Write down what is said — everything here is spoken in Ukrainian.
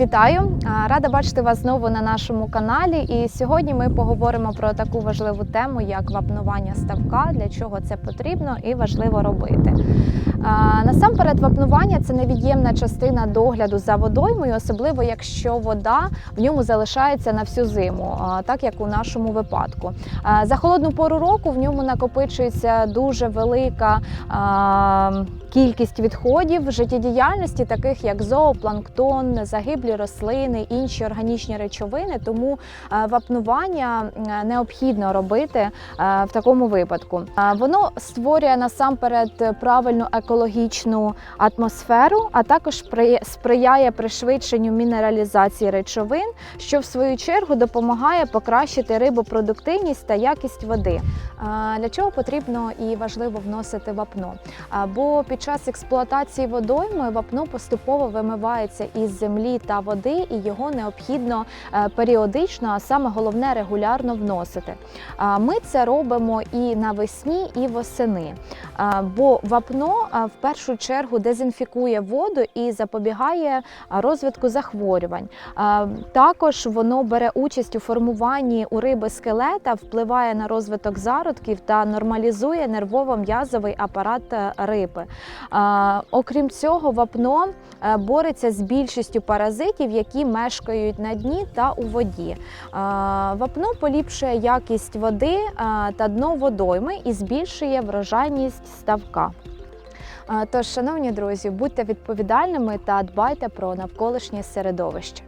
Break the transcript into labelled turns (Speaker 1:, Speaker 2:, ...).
Speaker 1: Вітаю! Рада бачити вас знову на нашому каналі. І сьогодні ми поговоримо про таку важливу тему, як вапнування ставка, для чого це потрібно і важливо робити. Насамперед, вапнування це невід'ємна частина догляду за водоймою, особливо якщо вода в ньому залишається на всю зиму, так як у нашому випадку. За холодну пору року в ньому накопичується дуже велика кількість відходів життєдіяльності, таких як зоопланктон, загиблі рослини, інші органічні речовини. Тому е, вапнування е, необхідно робити е, в такому випадку. Воно створює насамперед правильну екологічну атмосферу, а також сприяє пришвидшенню мінералізації речовин, що в свою чергу допомагає покращити рибопродуктивність та якість води. Для чого потрібно і важливо вносити вапно? Бо під час експлуатації водойми вапно поступово вимивається із землі та води, і його необхідно е, періодично, а саме головне регулярно вносити. Ми це робимо і навесні, і восени. Бо вапно в першу чергу дезінфікує воду і запобігає розвитку захворювань. Також воно бере участь у формуванні у риби скелета, впливає на розвиток зародків та нормалізує нервово-м'язовий апарат е, риби. Окрім цього, вапно е, бореться з більшістю паразитів, які мешкають на дні та у воді. Вапно поліпшує якість води та дно водойми і збільшує врожайність ставка. Тож, шановні друзі, будьте відповідальними та дбайте про навколишнє середовище.